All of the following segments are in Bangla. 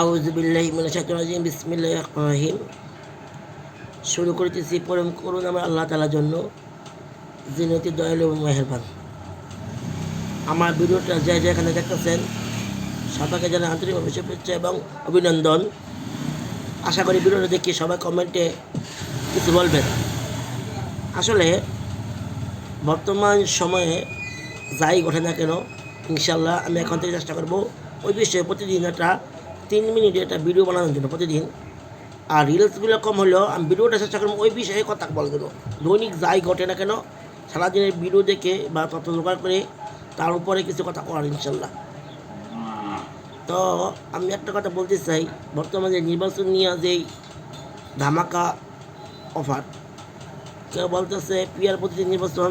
আউজবিল্লাহ মিনাশাহিম বিসমিল্লাহ রহিম। শুরু করিতেছি পরম করুন আমার আল্লাহ তালার জন্য। যিনি অতি দয়ালু এবং মেহরবান। আমার ভিডিওটা যে যেখানে দেখতেছেন, সবাইকে জানা আন্তরিকভাবে শুভেচ্ছা এবং অভিনন্দন। আশা করি ভিডিওটা দেখি সবাই কমেন্টে কিছু বলবেন। আসলে বর্তমান সময়ে যাই ঘটে না কেন ইনশাল্লাহ আমি এখন থেকে চেষ্টা করব ওই বিষয়ে প্রতিদিন একটা তিন মিনিট একটা ভিডিও বানানোর জন্য প্রতিদিন। আর রিলসগুলো কম হলেও আমি ভিডিওটা চেষ্টা করব, ওই বিষয়ে কথা বলার জন্য। দৈনিক যাই ঘটে না কেন, সারাদিনের ভিডিও দেখে বা তথ্য জোগাড় করে তার উপরে কিছু কথা করার ইনশাল্লাহ। তো আমি একটা কথা বলতে চাই, বর্তমানে নির্বাচন নিয়ে যেই ধামাকা অফার, কেউ বলতেছে পিয়ার প্রতিদিন নির্বাচন,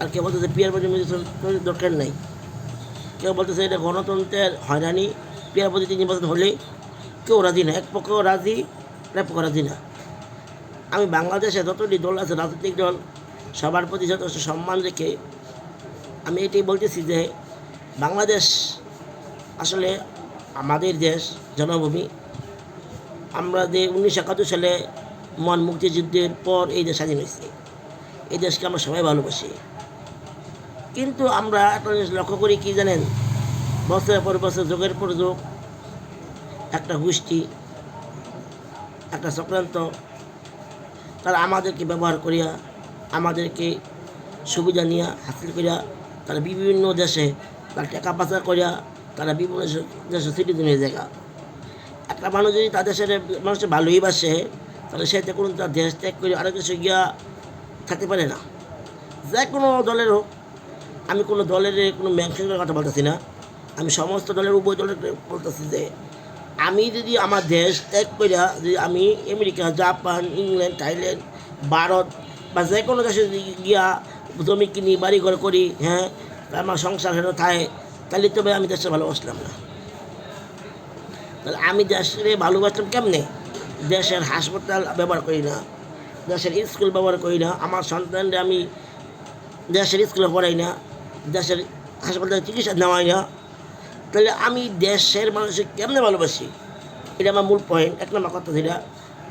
আর কেউ বলতেছে পিয়ার প্রতিদিন নির্বাচন দরকার নেই। কেউ বলতেছে এটা গণতন্ত্রের হয়রানি পিয়ার প্রতিদিন নির্বাচন হলে কেউ রাজি না, এক পক্ষ রাজি এক পক্ষ রাজি না। আমি বাংলাদেশে যতটি দল আছে, রাজনৈতিক দল, সবার প্রতি যথেষ্ট সম্মান রেখে আমি এটাই বলতেছি যে বাংলাদেশ আসলে আমাদের দেশ জন্মভূমি আমরা যে উনিশশো একাত্তর সালে মন মুক্তিযুদ্ধের পর এই দেশ স্বাধীন হয়েছে। এই দেশকে আমরা সবাই ভালোবাসি। কিন্তু আমরা একটা জিনিস লক্ষ্য করি কি জানেন? বছরের পর বছর যোগের পর যোগ, একটা গোষ্ঠী, একটা চক্রান্ত। তারা আমাদেরকে ব্যবহার করিয়া, আমাদেরকে সুবিধা নিয়ে, হাসিল করিয়া, তারা বিভিন্ন দেশে তারা টাকা পাচার করিয়া, তারা বিভিন্ন দেশে- সিটিজেন হয়ে জায়গা একটা মানুষ যদি তাদের সাথে মানুষের ভালোই বাসে, তাহলে সে কোনো তার দেশ ত্যাগ করে আরেক দেশে গিয়া থাকতে পারে না। যে কোনো দলের হোক, আমি কোনো দলের কোনো ম্যাংশনের কথা বলতেছি না। আমি সমস্ত দলের উভয় দলের বলতেছি যে, আমি যদি আমার দেশ ত্যাগ করিয়া যদি আমি America, Japan, England, Thailand, Bharat বা যে কোনো দেশে যদি গিয়া জমি কিনি বাড়ি ঘর করি হ্যাঁ আমার সংসার হেন থাকে, তাহলে তবে আমি দেশে ভালোবাসলাম না। তাহলে আমি দেশে ভালোবাসলাম কেমনে? দেশের হাসপাতাল ব্যবহার করি না, দেশের স্কুল ব্যবহার করি না, আমার সন্তানরা আমি দেশের স্কুলে পড়াই না, দেশের হাসপাতালে চিকিৎসা নেওয়াই না তাহলে আমি দেশের মানুষকে কেমনে ভালোবাসি? এটা আমার মূল পয়েন্ট এক নম্বর কথা যেটা।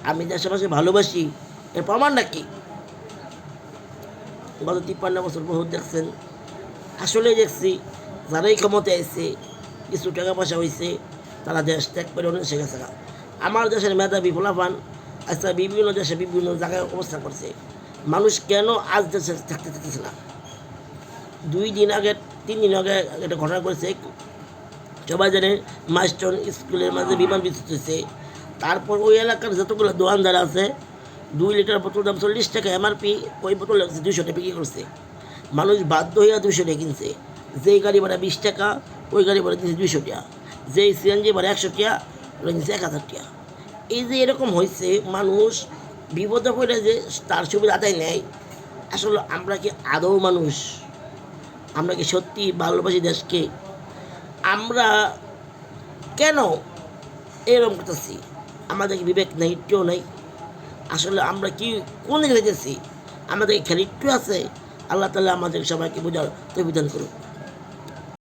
আমি দেশের মানুষকে ভালোবাসি, এর প্রমাণটা কি? গত তিপ্পান্ন বছর বহুত দেখছেন। আসলে দেখছি, যারাই ক্ষমতায় এসে কিছু টাকা পয়সা হয়েছে তারা দেশ ত্যাগ করে অন্য দেশে গেছে আমার দেশের মেধাবী ফলাফান আচ্ছা বিভিন্ন দেশে বিভিন্ন জায়গায় অবস্থান করছে। মানুষ কেন আজ দেশে থাকতে চাইতেছে না? দুই দিন আগে, তিন দিন আগে একটা ঘটনা করেছে জানে মাস্টন স্কুলের মাঝে বিমান বিদ্যুৎ হয়েছে। তারপর ওই এলাকার যতগুলো দোকানদার আছে, দুই লিটার বোতল দাম চল্লিশ টাকা এমআরপি ওই বোতল লাগছে দুশো টাকা বিক্রি করছে। মানুষ বাধ্য হইয়া দুশো টাকা কিনছে। যেই গাড়ি ভাড়া বিশ টাকা, ওই গাড়ি ভাড়া দিচ্ছে দুইশো টাকা। যেই সিএনজি ভাড়া একশো টাকা ওটা দিচ্ছে এক হাজার টাকা। এই যে এরকম হয়েছে মানুষ বিপদে পড়ে যে তার সুবিধা আদায় নেয়। আসলে আমরা কি আদৌ মানুষ? আমরা কি সত্যি ভালোবাসি দেশকে? আমরা কেন এরকম করতেছি? আমাদের বিবেক নেই একটুও নেই? আসলে আমরা কি কোন যেতেছি আমাদের খেলে একটু আছে? আল্লাহ তালা আমাদের সবাইকে বোঝার তৈবিধান করুক।